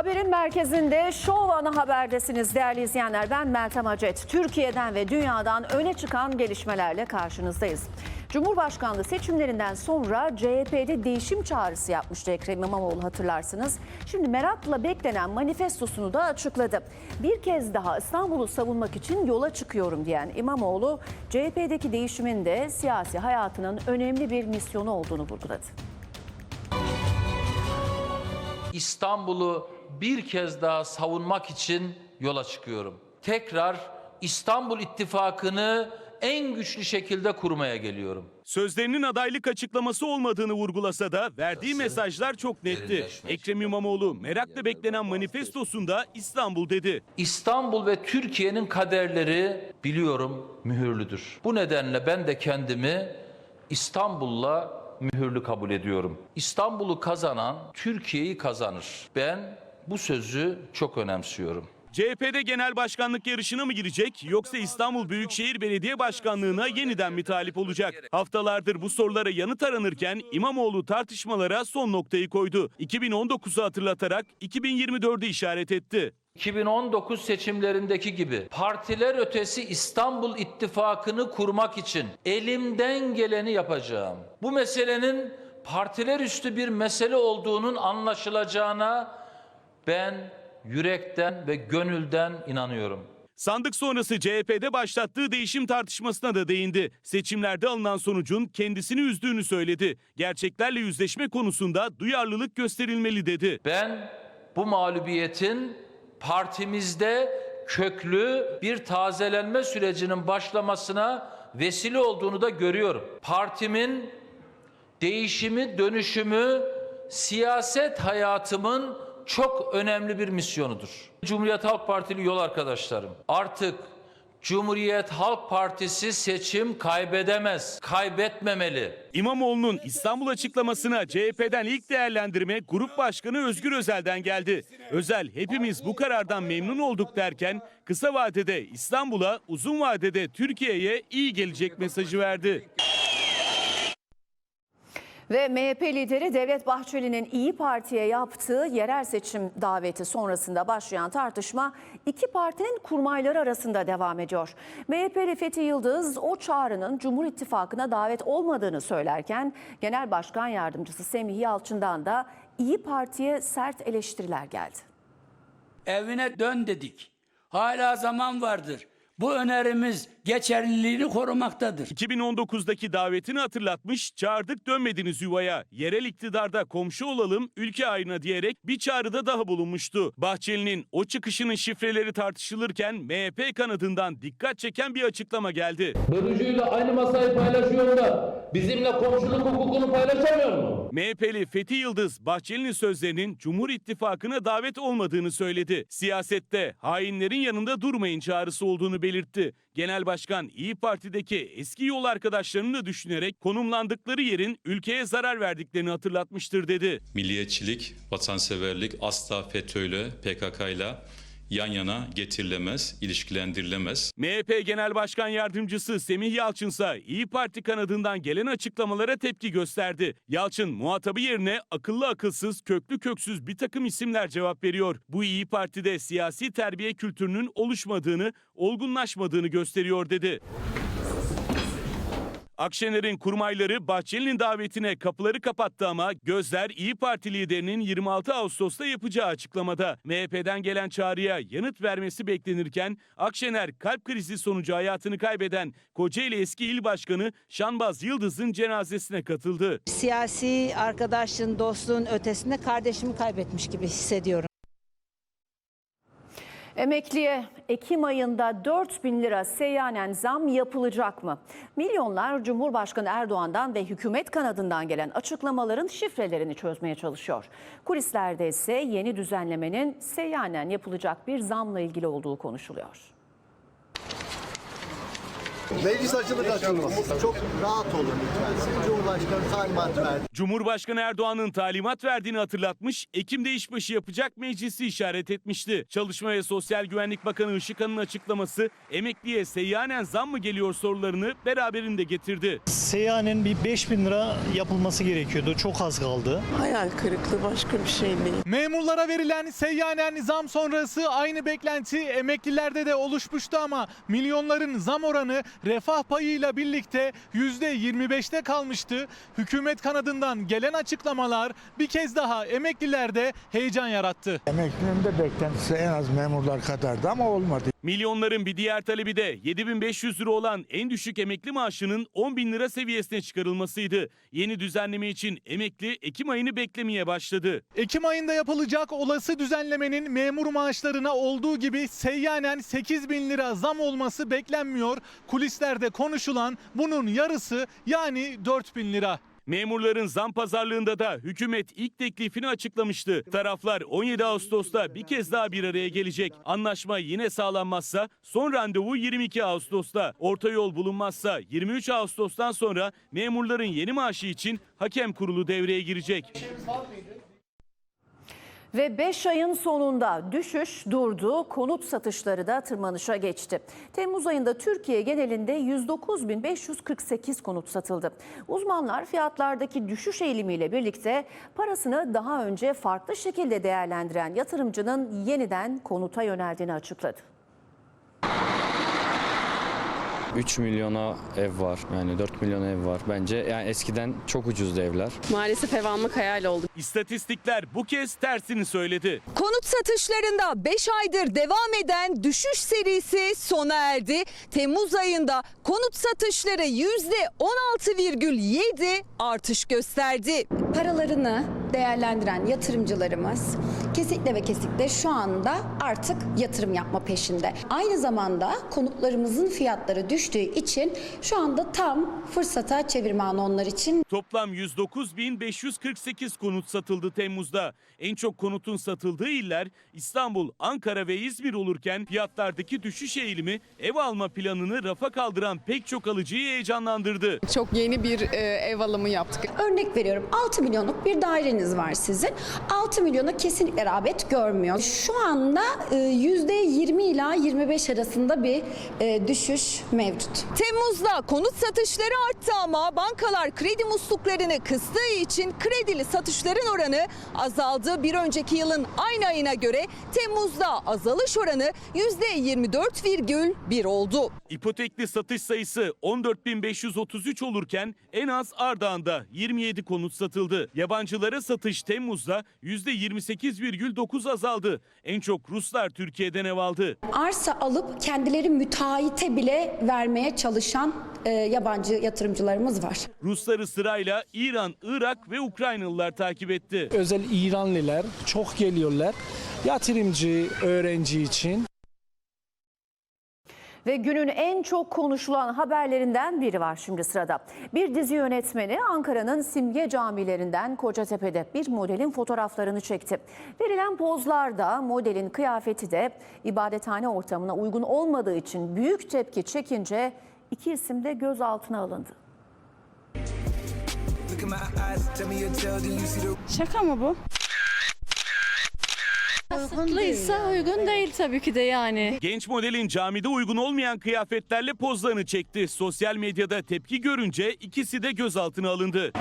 Haberin merkezinde Show ana haberdesiniz değerli izleyenler. Ben Meltem Acet. Türkiye'den ve dünyadan öne çıkan gelişmelerle karşınızdayız. Cumhurbaşkanlığı seçimlerinden sonra CHP'de değişim çağrısı yapmıştı Ekrem İmamoğlu hatırlarsınız. Şimdi merakla beklenen manifestosunu da açıkladı. Bir kez daha İstanbul'u savunmak için yola çıkıyorum diyen İmamoğlu, CHP'deki değişimin de siyasi hayatının önemli bir misyonu olduğunu vurguladı. İstanbul'u bir kez daha savunmak için yola çıkıyorum. Tekrar İstanbul İttifakı'nı en güçlü şekilde kurmaya geliyorum. Sözlerinin adaylık açıklaması olmadığını vurgulasa da verdiği mesajlar çok netti. Ekrem İmamoğlu merakla beklenen manifestosunda İstanbul dedi. İstanbul ve Türkiye'nin kaderleri biliyorum mühürlüdür. Bu nedenle ben de kendimi İstanbul'la mühürlü kabul ediyorum. İstanbul'u kazanan Türkiye'yi kazanır. Ben bu sözü çok önemsiyorum. CHP'de genel başkanlık yarışına mı girecek yoksa İstanbul Büyükşehir Belediye Başkanlığı'na yeniden mi talip olacak? Haftalardır bu sorulara yanıt aranırken İmamoğlu tartışmalara son noktayı koydu. 2019'u hatırlatarak 2024'ü işaret etti. 2019 seçimlerindeki gibi partiler ötesi İstanbul İttifakı'nı kurmak için elimden geleni yapacağım. Bu meselenin partiler üstü bir mesele olduğunun anlaşılacağına ben yürekten ve gönülden inanıyorum. Sandık sonrası CHP'de başlattığı değişim tartışmasına da değindi. Seçimlerde alınan sonucun kendisini üzdüğünü söyledi. Gerçeklerle yüzleşme konusunda duyarlılık gösterilmeli dedi. Ben bu mağlubiyetin partimizde köklü bir tazelenme sürecinin başlamasına vesile olduğunu da görüyorum. Partimin değişimi, dönüşümü siyaset hayatımın çok önemli bir misyonudur. Cumhuriyet Halk Partili yol arkadaşlarım, artık Cumhuriyet Halk Partisi seçim kaybedemez, kaybetmemeli. İmamoğlu'nun İstanbul açıklamasına CHP'den ilk değerlendirme Grup Başkanı Özgür Özel'den geldi. Özel hepimiz bu karardan memnun olduk derken kısa vadede İstanbul'a uzun vadede Türkiye'ye iyi gelecek mesajı verdi. Ve MHP lideri Devlet Bahçeli'nin İyi Parti'ye yaptığı yerel seçim daveti sonrasında başlayan tartışma iki partinin kurmayları arasında devam ediyor. MHP'li Fethi Yıldız o çağrının Cumhur İttifakı'na davet olmadığını söylerken Genel Başkan Yardımcısı Semih Yalçın'dan da İyi Parti'ye sert eleştiriler geldi. evine dön dedik. Hala zaman vardır. Bu önerimiz geçerliliğini korumaktadır. 2019'daki davetini hatırlatmış, çağırdık dönmediniz yuvaya. Yerel iktidarda komşu olalım, ülke ayrına diyerek bir çağrıda daha bulunmuştu. Bahçeli'nin o çıkışının şifreleri tartışılırken MHP kanadından dikkat çeken bir açıklama geldi. Bölücüyle aynı masayı paylaşıyor da bizimle komşuluk hukukunu paylaşamıyor mu? MHP'li Fethi Yıldız, Bahçeli'nin sözlerinin Cumhur İttifakı'na davet olmadığını söyledi. Siyasette hainlerin yanında durmayın çağrısı olduğunu belirtti. Genel Başkan İyi Parti'deki eski yol arkadaşlarını da düşünerek konumlandıkları yerin ülkeye zarar verdiklerini hatırlatmıştır dedi. milliyetçilik, vatanseverlik asla FETÖ'yle, PKK'yla yan yana getirilemez, ilişkilendirilemez. MHP Genel Başkan Yardımcısı Semih Yalçın ise İyi Parti kanadından gelen açıklamalara tepki gösterdi. Yalçın muhatabı yerine akıllı akılsız, köklü köksüz bir takım isimler cevap veriyor. Bu İyi Parti'de siyasi terbiye kültürünün oluşmadığını, olgunlaşmadığını gösteriyor dedi. Akşener'in kurmayları Bahçeli'nin davetine kapıları kapattı ama gözler İyi Parti liderinin 26 Ağustos'ta yapacağı açıklamada. MHP'den gelen çağrıya yanıt vermesi beklenirken Akşener kalp krizi sonucu hayatını kaybeden Kocaeli eski il başkanı Şanbaz Yıldız'ın cenazesine katıldı. siyasi arkadaşlığın, dostluğun ötesinde kardeşimi kaybetmiş gibi hissediyorum. Emekliye Ekim ayında 4 bin lira seyyanen zam yapılacak mı? Milyonlar Cumhurbaşkanı Erdoğan'dan ve hükümet kanadından gelen açıklamaların şifrelerini çözmeye çalışıyor. Kulislerde ise yeni düzenlemenin seyyanen yapılacak bir zamla ilgili olduğu konuşuluyor. Meclis açılır açılmaz. Çok rahat olun lütfen. Cumhurbaşkanı talimat verdi. Cumhurbaşkanı Erdoğan'ın talimat verdiğini hatırlatmış, Ekim'de işbaşı yapacak meclisi işaret etmişti. Çalışma ve Sosyal Güvenlik Bakanı Işıkhan'ın açıklaması emekliye seyyanen zam mı geliyor sorularını beraberinde getirdi. Seyyanen bir 5000 lira yapılması gerekiyordu. Çok az kaldı. Hayal kırıklığı başka bir şey değil. Memurlara verilen seyyanen zam sonrası aynı beklenti emeklilerde de oluşmuştu ama milyonların zam oranı refah payıyla birlikte %25'te kalmıştı. Hükümet kanadından gelen açıklamalar bir kez daha emeklilerde heyecan yarattı. Emeklinin de beklentisi en az memurlar kadardı ama olmadı. Milyonların bir diğer talebi de 7500 lira olan en düşük emekli maaşının 10 bin lira seviyesine çıkarılmasıydı. Yeni düzenleme için emekli Ekim ayını beklemeye başladı. Ekim ayında yapılacak olası düzenlemenin memur maaşlarına olduğu gibi seyyanen 8 bin lira zam olması beklenmiyor. Kulislerde konuşulan bunun yarısı yani 4 bin lira. Memurların zam pazarlığında da hükümet ilk teklifini açıklamıştı. Taraflar 17 Ağustos'ta bir kez daha bir araya gelecek. Anlaşma yine sağlanmazsa son randevu 22 Ağustos'ta. Orta yol bulunmazsa 23 Ağustos'tan sonra memurların yeni maaşı için hakem kurulu devreye girecek. Ve 5 ayın sonunda düşüş durdu, konut satışları da tırmanışa geçti. Temmuz ayında Türkiye genelinde 109.548 konut satıldı. Uzmanlar fiyatlardaki düşüş eğilimiyle birlikte parasını daha önce farklı şekilde değerlendiren yatırımcının yeniden konuta yöneldiğini açıkladı. 3 milyona ev var. Yani 4 milyon ev var. Bence yani eskiden çok ucuzdu evler. Maalesef ev almak hayal oldu. İstatistikler bu kez tersini söyledi. Konut satışlarında 5 aydır devam eden düşüş serisi sona erdi. Temmuz ayında konut satışları %16,7 artış gösterdi. Paralarını değerlendiren yatırımcılarımız kesinlikle ve kesinlikle şu anda artık yatırım yapma peşinde. Aynı zamanda konutlarımızın fiyatları düştüğü için şu anda tam fırsata çevirme anı onlar için. Toplam 109.548 konut satıldı Temmuz'da. En çok konutun satıldığı iller İstanbul, Ankara ve İzmir olurken fiyatlardaki düşüş eğilimi ev alma planını rafa kaldıran pek çok alıcıyı heyecanlandırdı. Çok yeni bir ev alımı yaptık. Örnek veriyorum 6 milyonluk bir daireniz var sizin. 6 milyona kesinlikle rağbet görmüyor. Şu anda e, %20 ila 25 arasında bir e, düşüş mevcut. Temmuz'da konut satışları arttı ama bankalar kredi musluklarını kıstığı için kredili satışların oranı azaldı. Bir önceki yılın aynı ayına göre Temmuz'da azalış oranı %24,1 oldu. İpotekli satış sayısı 14.533 olurken en az Ardahan'da 27 konut satıldı. Yabancılara satış Temmuz'da %28,9 azaldı. En çok Ruslar Türkiye'den ev aldı. Arsa alıp kendileri müteahhite bile vermeye çalışan e, yabancı yatırımcılarımız var. Rusları sırayla İran, Irak ve Ukraynalılar takip etti. Özel İranlılar çok geliyorlar. Yatırımcı, öğrenci için. Ve günün en çok konuşulan haberlerinden biri var şimdi sırada. Bir dizi yönetmeni Ankara'nın simge camilerinden Kocatepe'de bir modelin fotoğraflarını çekti. Verilen pozlarda modelin kıyafeti de ibadethane ortamına uygun olmadığı için büyük tepki çekince iki isim de gözaltına alındı. Şaka mı bu? Uygunluysa uygun değil tabii ki de yani. Genç modelin camide uygun olmayan kıyafetlerle pozlarını çekti. Sosyal medyada tepki görünce ikisi de gözaltına alındı.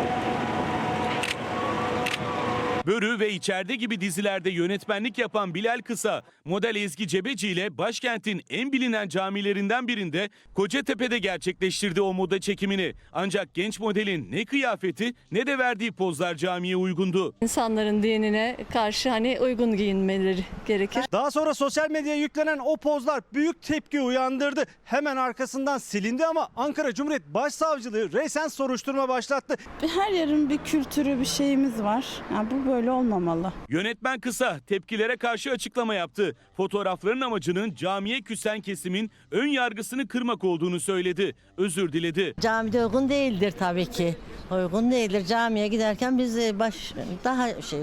Börü ve içeride gibi dizilerde yönetmenlik yapan Bilal Kısa, model Ezgi Cebeci ile başkentin en bilinen camilerinden birinde Kocatepe'de gerçekleştirdi o moda çekimini. Ancak genç modelin ne kıyafeti ne de verdiği pozlar camiye uygundu. İnsanların dinine karşı hani uygun giyinmeleri gerekir. Daha sonra sosyal medyaya yüklenen o pozlar büyük tepki uyandırdı. Hemen arkasından silindi ama Ankara Cumhuriyet Başsavcılığı resen soruşturma başlattı. Her yerin bir kültürü, bir şeyimiz var. Yani bu böyle olmamalı. Yönetmen Kısa tepkilere karşı açıklama yaptı. Fotoğrafların amacının camiye küsen kesimin ön yargısını kırmak olduğunu söyledi. Özür diledi. Camide uygun değildir tabii ki. Uygun değildir. Camiye giderken biz e, baş daha şey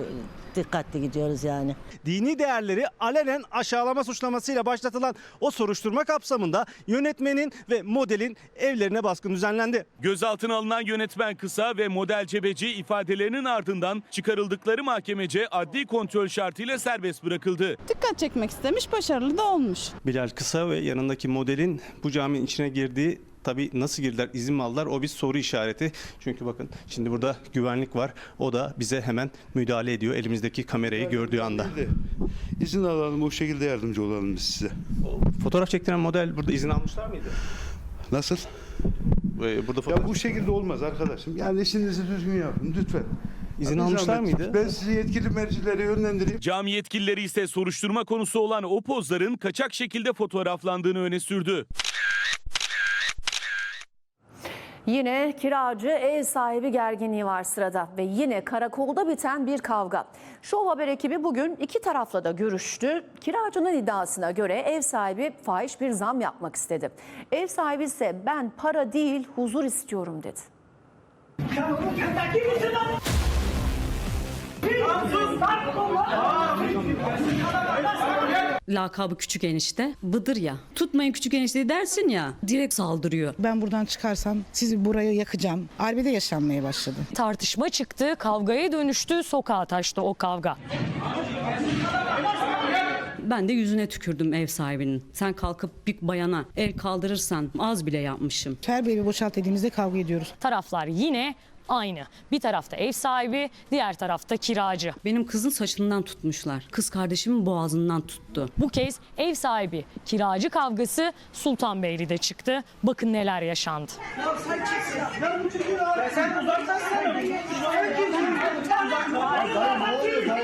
dikkatli gidiyoruz yani. Dini değerleri alenen aşağılama suçlamasıyla başlatılan o soruşturma kapsamında yönetmenin ve modelin evlerine baskın düzenlendi. Gözaltına alınan yönetmen kısa ve model cebeci ifadelerinin ardından çıkarıldıkları mahkemece adli kontrol şartıyla serbest bırakıldı. Dikkat çekmek istemiş, başarılı da olmuş. Bilal Kısa ve yanındaki modelin bu caminin içine girdiği tabii nasıl girdiler, izin mi aldılar o bir soru işareti. Çünkü bakın şimdi burada güvenlik var. O da bize hemen müdahale ediyor elimizdeki kamerayı gördüğü anda. İzin alalım o şekilde yardımcı olalım biz size. Fotoğraf çektiren model burada izin almışlar mıydı? Nasıl? Ee, Burada fotoğraf Ya bu şekilde olmaz arkadaşım. Yani işinizi düzgün yapın lütfen. izin Bir almışlar zahmet. mıydı? Ben sizi yetkili mercilere yönlendireyim. Cami yetkilileri ise soruşturma konusu olan o pozların kaçak şekilde fotoğraflandığını öne sürdü. Yine kiracı ev sahibi gerginliği var sırada ve yine karakolda biten bir kavga. Şov Haber ekibi bugün iki tarafla da görüştü. Kiracının iddiasına göre ev sahibi fahiş bir zam yapmak istedi. Ev sahibi ise ben para değil huzur istiyorum dedi. Lakabı küçük enişte. Bıdır ya. Tutmayın küçük enişte dersin ya. Direkt saldırıyor. Ben buradan çıkarsam sizi buraya yakacağım. Arbede yaşanmaya başladı. Tartışma çıktı, kavgaya dönüştü, sokağa taştı o kavga. Ben de yüzüne tükürdüm ev sahibinin. Sen kalkıp bir bayana el kaldırırsan az bile yapmışım. Her bir evi boşalt dediğimizde kavga ediyoruz. Taraflar yine aynı. Bir tarafta ev sahibi, diğer tarafta kiracı. Benim kızın saçından tutmuşlar. Kız kardeşimin boğazından tuttu. Bu kez ev sahibi kiracı kavgası Sultanbeyli'de çıktı. Bakın neler yaşandı.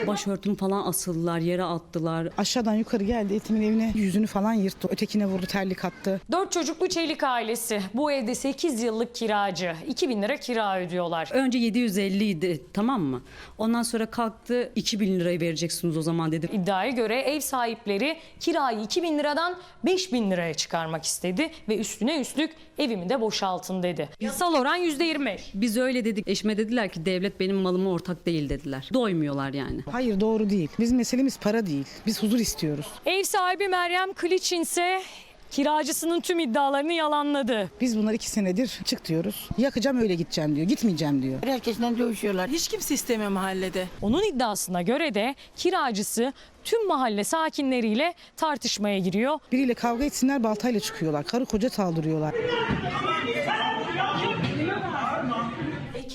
Başörtüm falan asıldılar, yere attılar. Aşağıdan yukarı geldi etimin evine yüzünü falan yırttı. Ötekine vurdu terlik attı. Dört çocuklu Çelik ailesi bu evde 8 yıllık kiracı. 2000 lira kira ödüyorlar. Önce 750 idi tamam mı? Ondan sonra kalktı 2000 lirayı vereceksiniz o zaman dedi. İddiaya göre ev sahipleri kirayı 2000 liradan 5000 liraya çıkarmak istedi ve üstüne üstlük evimi de boşaltın dedi. Yasal oran %25. Biz öyle dedik. Eşime dediler ki devlet benim malıma ortak değil dediler. Doymuyorlar yani. Hayır doğru değil. Bizim meselemiz para değil. Biz huzur istiyoruz. Ev sahibi Meryem Kılıçin ise kiracısının tüm iddialarını yalanladı. Biz bunlar iki senedir çık diyoruz. Yakacağım öyle gideceğim diyor. Gitmeyeceğim diyor. Herkesten dövüşüyorlar. Hiç kimse istemiyor mahallede. Onun iddiasına göre de kiracısı tüm mahalle sakinleriyle tartışmaya giriyor. Biriyle kavga etsinler baltayla çıkıyorlar. Karı koca saldırıyorlar.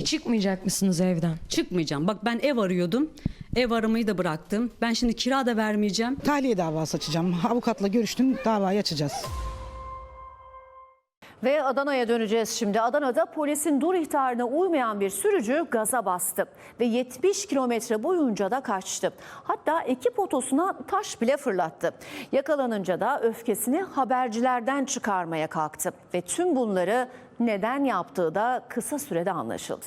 Çıkmayacak mısınız evden? Çıkmayacağım. Bak ben ev arıyordum. Ev aramayı da bıraktım. Ben şimdi kira da vermeyeceğim. Tahliye davası açacağım. Avukatla görüştüm. Davayı açacağız. Ve Adana'ya döneceğiz şimdi. Adana'da polisin dur ihtarına uymayan bir sürücü gaza bastı ve 70 kilometre boyunca da kaçtı. Hatta ekip otosuna taş bile fırlattı. Yakalanınca da öfkesini habercilerden çıkarmaya kalktı ve tüm bunları neden yaptığı da kısa sürede anlaşıldı.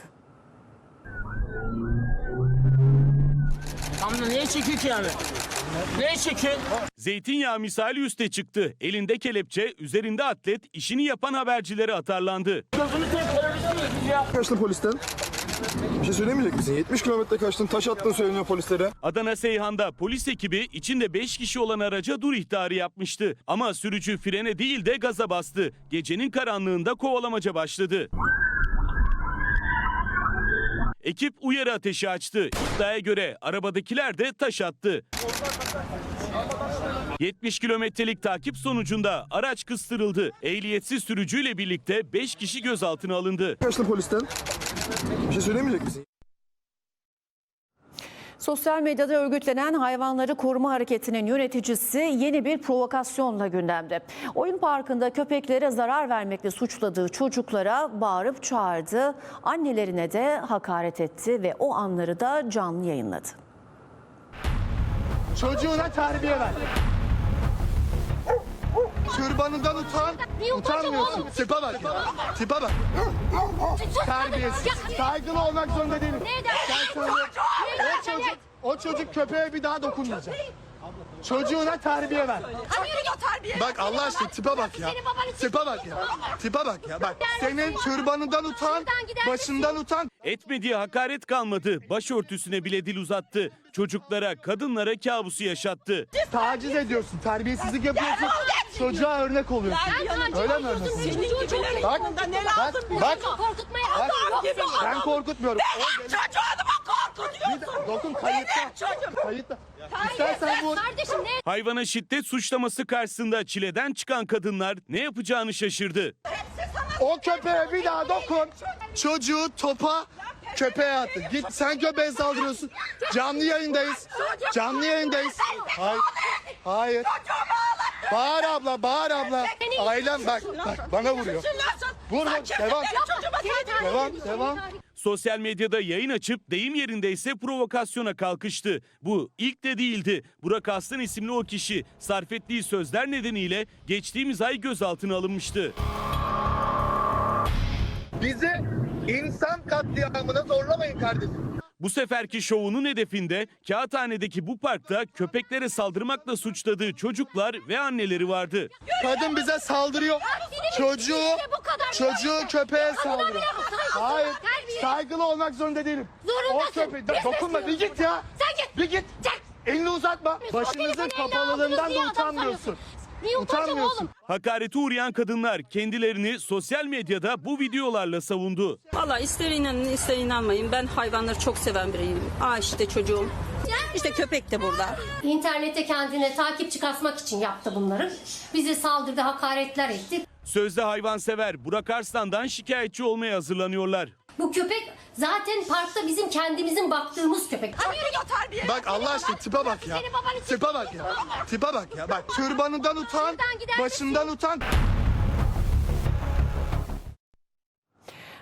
Zeytinyağı misali üste çıktı. Elinde kelepçe, üzerinde atlet işini yapan habercilere atarlandı. Kaçtın polisten? Bir şey söylemeyecek misin? 70 kilometre kaçtın, taş attın söyleniyor polislere. Adana Seyhan'da polis ekibi içinde 5 kişi olan araca dur ihtarı yapmıştı. Ama sürücü frene değil de gaza bastı. Gecenin karanlığında kovalamaca başladı. Ekip uyarı ateşi açtı. İddiaya göre arabadakiler de taş attı. 70 kilometrelik takip sonucunda araç kıstırıldı. Ehliyetsiz sürücüyle birlikte 5 kişi gözaltına alındı. Kaçtın polisten? Bir şey söylemeyecek misin? Sosyal medyada örgütlenen hayvanları koruma hareketinin yöneticisi yeni bir provokasyonla gündemde. Oyun parkında köpeklere zarar vermekle suçladığı çocuklara bağırıp çağırdı. Annelerine de hakaret etti ve o anları da canlı yayınladı. Çocuğuna terbiye ver. Türbanından utan. Utanmıyorsun. Tipe bak. Tipe bak. Terbiyesiz. Saygılı olmak zorunda değilim. Sen söyle. O çocuk, o çocuk köpeğe bir daha dokunmayacak. Çocuğuna terbiye ver. Hani yürü terbiye. Bak Allah aşkına tipe bak ya. Senin Tipe bak ya. Tipe bak ya. Bak senin türbanından utan, başından utan. Etmediği hakaret kalmadı. Başörtüsüne bile dil uzattı. Çocuklara, kadınlara kabusu yaşattı. Taciz ediyorsun, terbiyesizlik yapıyorsun. Çocuğa örnek oluyorsun. Öyle mi örnek oluyorsun? Bak, bak, bak. Korkutmaya Bak, ben korkutmuyorum. O gelir- Çocuğumu korkutuyorsun. Dokun kayıtta. Kayıtta. İstersen vur. Kardeşim ne Hayvana şiddet suçlaması karşısında çileden çıkan kadınlar ne yapacağını şaşırdı. O köpeğe bir daha dokun. Çocuğu topa köpeğe attı. Git sen köpeğe saldırıyorsun. Canlı yayındayız. Canlı yayındayız. Hayır. Hayır. Bağır abla, bağır abla. Ailem bak, bak bana vuruyor. Vur, vur. Devam. Devam, devam. Sosyal medyada yayın açıp deyim yerindeyse provokasyona kalkıştı. Bu ilk de değildi. Burak Aslan isimli o kişi sarf ettiği sözler nedeniyle geçtiğimiz ay gözaltına alınmıştı. Bizi insan katliamına zorlamayın kardeşim. Bu seferki şovunun hedefinde Kağıthane'deki bu parkta köpeklere saldırmakla suçladığı çocuklar ve anneleri vardı. Kadın bize saldırıyor. Çocuğu, çocuğu köpeğe saldırıyor. Hayır, saygılı olmak zorunda değilim. O köpeği, dokunma bir git ya. Sen git. Bir git. Elini uzatma. Başınızın kapalılığından da utanmıyorsun. Niye Utanmıyorsun. Hakarete uğrayan kadınlar kendilerini sosyal medyada bu videolarla savundu. Valla ister inanın ister inanmayın ben hayvanları çok seven biriyim. Aa işte çocuğum. İşte köpek de burada. İnternette kendine takipçi kasmak için yaptı bunları. Bize saldırdı, hakaretler etti. Sözde hayvansever Burak Arslan'dan şikayetçi olmaya hazırlanıyorlar. Bu köpek zaten parkta bizim kendimizin baktığımız köpek. Hani yürü terbiye. Bak Allah aşkına tipe bak ya. Senin Tipe bak ya. Tipe bak ya. Bak türbanından utan, başından utan.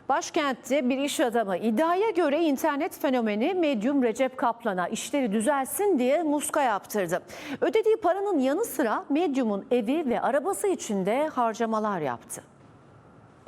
Başkentte bir iş adamı iddiaya göre internet fenomeni medyum Recep Kaplan'a işleri düzelsin diye muska yaptırdı. Ödediği paranın yanı sıra medyumun evi ve arabası için de harcamalar yaptı.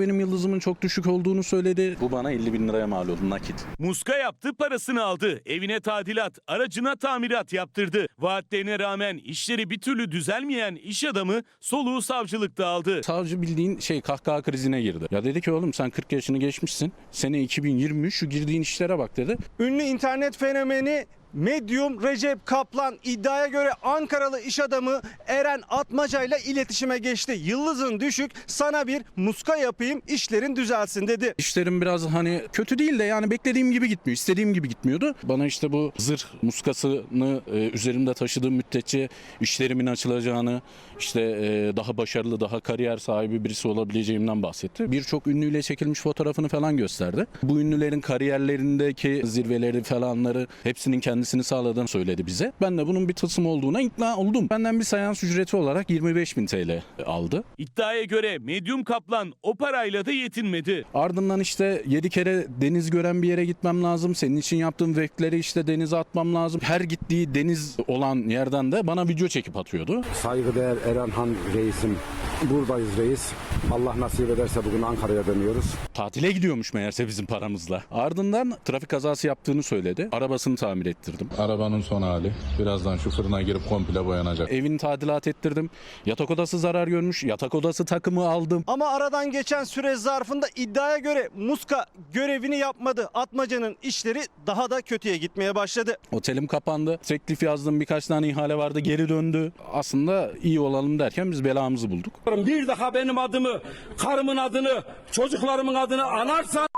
Benim yıldızımın çok düşük olduğunu söyledi. Bu bana 50 bin liraya mal oldu nakit. Muska yaptı parasını aldı. Evine tadilat, aracına tamirat yaptırdı. Vaatlerine rağmen işleri bir türlü düzelmeyen iş adamı soluğu savcılıkta aldı. Savcı bildiğin şey kahkaha krizine girdi. Ya dedi ki oğlum sen 40 yaşını geçmişsin. Sene 2023 şu girdiğin işlere bak dedi. Ünlü internet fenomeni Medyum Recep Kaplan iddiaya göre Ankaralı iş adamı Eren Atmaca ile iletişime geçti. Yıldızın düşük sana bir muska yapayım işlerin düzelsin dedi. İşlerim biraz hani kötü değil de yani beklediğim gibi gitmiyor. istediğim gibi gitmiyordu. Bana işte bu zırh muskasını e, üzerimde taşıdığım müddetçe işlerimin açılacağını, işte e, daha başarılı, daha kariyer sahibi birisi olabileceğimden bahsetti. Birçok ünlüyle çekilmiş fotoğrafını falan gösterdi. Bu ünlülerin kariyerlerindeki zirveleri falanları hepsinin kendisini sağladığını söyledi bize. Ben de bunun bir tılsım olduğuna ikna oldum. Benden bir seans ücreti olarak 25 bin TL aldı. İddiaya göre medyum kaplan o parayla da yetinmedi. Ardından işte 7 kere deniz gören bir yere gitmem lazım. Senin için yaptığım vekleri işte denize atmam lazım. Her gittiği deniz olan yerden de bana video çekip atıyordu. Saygıdeğer Erenhan reisim. Buradayız reis. Allah nasip ederse bugün Ankara'ya dönüyoruz. Tatile gidiyormuş meğerse bizim paramızla. Ardından trafik kazası yaptığını söyledi. Arabasını tamir ettirdim. Arabanın son hali. Birazdan şu fırına girip komple boyanacak. Evini tadilat ettirdim. Yatak odası zarar görmüş. Yatak odası takımı aldım. Ama aradan geçen süre zarfında iddiaya göre muska görevini yapmadı. Atmaca'nın işleri daha da kötüye gitmeye başladı. Otelim kapandı. Teklif yazdım birkaç tane ihale vardı geri döndü. Aslında iyi olalım derken biz belamızı bulduk. Bir daha benim adımı, karımın adını, çocuklarımın adını anarsan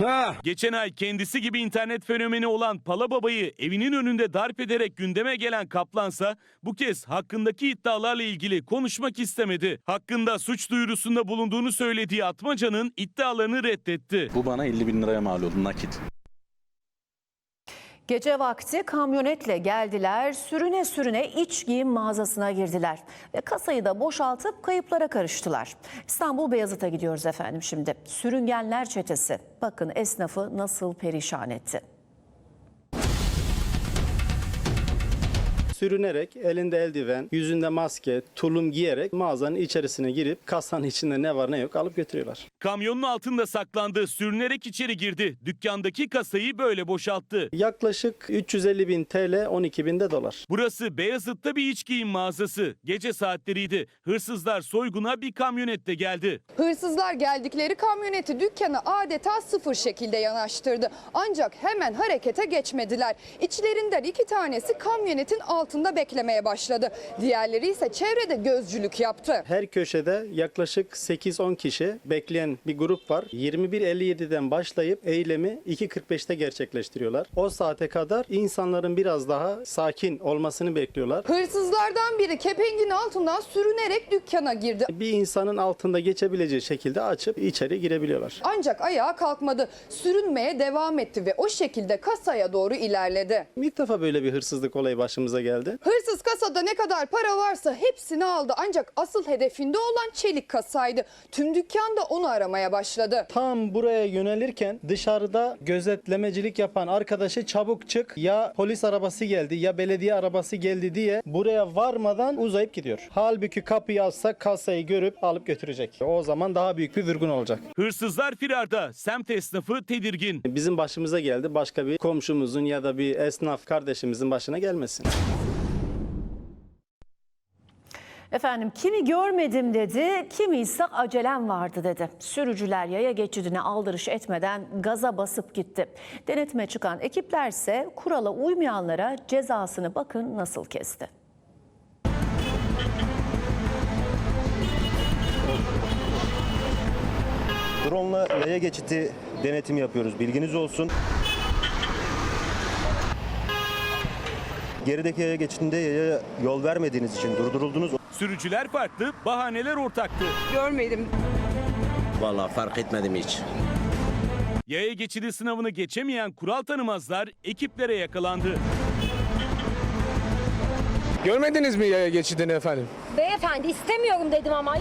Ha. Geçen ay kendisi gibi internet fenomeni olan Pala Baba'yı evinin önünde darp ederek gündeme gelen Kaplansa bu kez hakkındaki iddialarla ilgili konuşmak istemedi. Hakkında suç duyurusunda bulunduğunu söylediği Atmaca'nın iddialarını reddetti. Bu bana 50 bin liraya mal oldu nakit. Gece vakti kamyonetle geldiler, sürüne sürüne iç giyim mağazasına girdiler ve kasayı da boşaltıp kayıplara karıştılar. İstanbul Beyazıt'a gidiyoruz efendim şimdi. Sürüngenler çetesi bakın esnafı nasıl perişan etti. Sürünerek elinde eldiven, yüzünde maske, tulum giyerek mağazanın içerisine girip kasanın içinde ne var ne yok alıp götürüyorlar. Kamyonun altında saklandı, sürünerek içeri girdi. Dükkandaki kasayı böyle boşalttı. Yaklaşık 350 bin TL 12 bin de dolar. Burası Beyazıt'ta bir iç giyim mağazası. Gece saatleriydi. Hırsızlar soyguna bir kamyonette geldi. Hırsızlar geldikleri kamyoneti dükkana adeta sıfır şekilde yanaştırdı. Ancak hemen harekete geçmediler. İçlerinden iki tanesi kamyonetin altında beklemeye başladı. Diğerleri ise çevrede gözcülük yaptı. Her köşede yaklaşık 8-10 kişi bekleyen bir grup var. 21.57'den başlayıp eylemi 2.45'te gerçekleştiriyorlar. O saate kadar insanların biraz daha sakin olmasını bekliyorlar. Hırsızlardan biri kepengin altından sürünerek dükkana girdi. Bir insanın altında geçebileceği şekilde açıp içeri girebiliyorlar. Ancak ayağa kalkmadı. Sürünmeye devam etti ve o şekilde kasaya doğru ilerledi. İlk defa böyle bir hırsızlık olayı başımıza geldi. Hırsız kasada ne kadar para varsa hepsini aldı. Ancak asıl hedefinde olan çelik kasaydı. Tüm dükkan da onu aramaya başladı. Tam buraya yönelirken dışarıda gözetlemecilik yapan arkadaşı çabuk çık ya polis arabası geldi ya belediye arabası geldi diye buraya varmadan uzayıp gidiyor. Halbuki kapıyı açsak kasayı görüp alıp götürecek. O zaman daha büyük bir vurgun olacak. Hırsızlar firarda. Semt esnafı tedirgin. Bizim başımıza geldi başka bir komşumuzun ya da bir esnaf kardeşimizin başına gelmesin. Efendim kimi görmedim dedi, kimi ise acelem vardı dedi. Sürücüler yaya geçidine aldırış etmeden gaza basıp gitti. Denetime çıkan ekipler ise kurala uymayanlara cezasını bakın nasıl kesti. Drone'la yaya geçiti denetim yapıyoruz. Bilginiz olsun. Gerideki yaya geçitinde yaya yol vermediğiniz için durduruldunuz. Sürücüler farklı, bahaneler ortaktı. Görmedim. Vallahi fark etmedim hiç. Yaya geçidi sınavını geçemeyen kural tanımazlar ekiplere yakalandı. Görmediniz mi yaya geçidini efendim? Beyefendi istemiyorum dedim ama.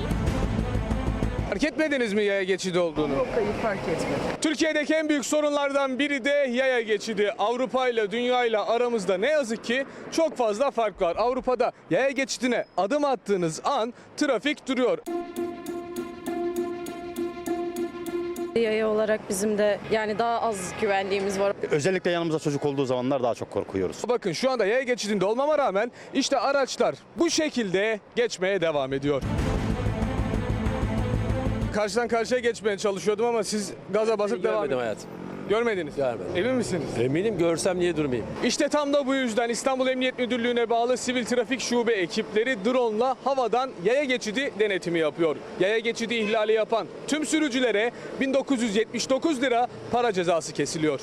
Fark etmediniz mi yaya geçidi olduğunu? Yok hayır fark etmedim. Türkiye'deki en büyük sorunlardan biri de yaya geçidi. Avrupa ile dünya ile aramızda ne yazık ki çok fazla fark var. Avrupa'da yaya geçidine adım attığınız an trafik duruyor. Yaya olarak bizim de yani daha az güvenliğimiz var. Özellikle yanımızda çocuk olduğu zamanlar daha çok korkuyoruz. Bakın şu anda yaya geçidinde olmama rağmen işte araçlar bu şekilde geçmeye devam ediyor. Karşıdan karşıya geçmeye çalışıyordum ama siz gaza basıp devam edin. hayatım. Görmediniz. Görmedim. Emin misiniz? Eminim görsem niye durmayayım? İşte tam da bu yüzden İstanbul Emniyet Müdürlüğü'ne bağlı sivil trafik şube ekipleri drone'la havadan yaya geçidi denetimi yapıyor. Yaya geçidi ihlali yapan tüm sürücülere 1979 lira para cezası kesiliyor.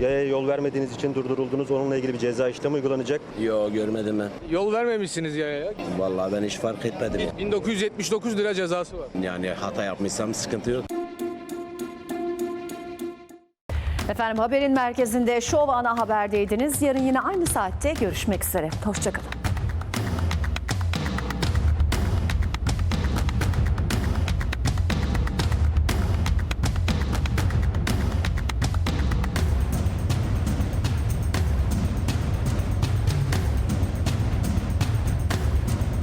Yaya yol vermediğiniz için durduruldunuz. Onunla ilgili bir ceza işlemi uygulanacak. Yo görmedim ben. Yol vermemişsiniz yayaya. Vallahi ben hiç fark etmedim. 1979 lira cezası var. Yani hata yapmışsam sıkıntı yok. Efendim haberin merkezinde Şov Ana Haber'deydiniz. Yarın yine aynı saatte görüşmek üzere. Hoşçakalın.